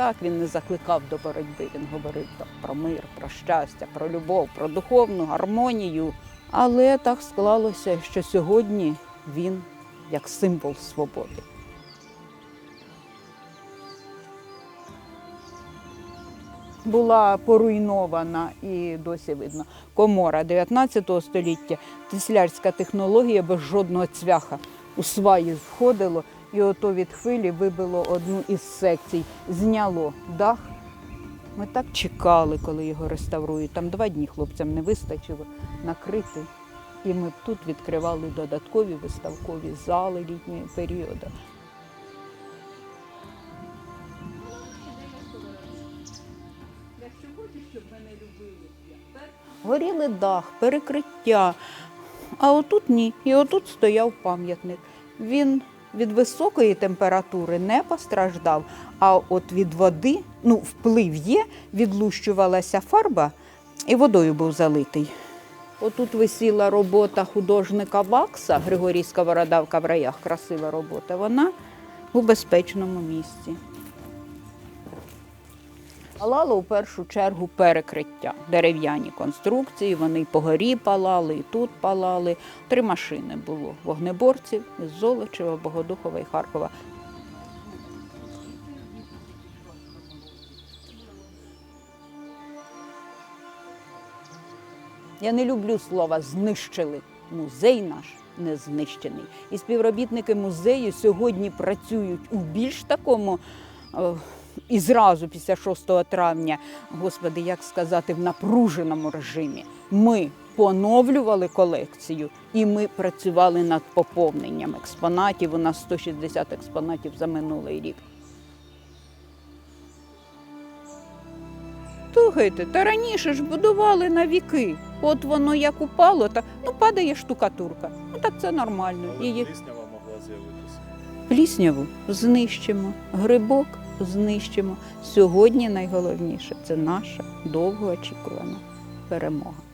так він не закликав до боротьби. Він говорив там, про мир, про щастя, про любов, про духовну гармонію. Але так склалося, що сьогодні він як символ свободи. Була поруйнована і досі видно комора 19 століття, теслярська технологія без жодного цвяха у сваї входило, і ото від хвилі вибило одну із секцій, зняло дах. Ми так чекали, коли його реставрують. Там два дні хлопцям не вистачило накрити. І ми тут відкривали додаткові виставкові зали літнього періоду. Горіли дах, перекриття. А отут ні. І отут стояв пам'ятник. Він від високої температури не постраждав, а от від води, ну, вплив є, відлущувалася фарба і водою був залитий. Отут висіла робота художника Вакса, Григорій Сковорода в Кавраях, красива робота. Вона у безпечному місці. Палало у першу чергу перекриття, дерев'яні конструкції, вони по горі палали, і тут палали. Три машини було вогнеборців із Золочева, Богодухова і Харкова. Я не люблю слова знищили. Музей наш не знищений. І співробітники музею сьогодні працюють у більш такому. І зразу після 6 травня, господи, як сказати, в напруженому режимі. Ми поновлювали колекцію і ми працювали над поповненням експонатів. У нас 160 експонатів за минулий рік. Слухайте, та раніше ж будували на віки. От воно як упало, так ну падає штукатурка. Ну так це нормально. Але Її пліснява могла з'явитися. плісняву знищимо, грибок знищимо. Сьогодні найголовніше це наша довгоочікувана перемога.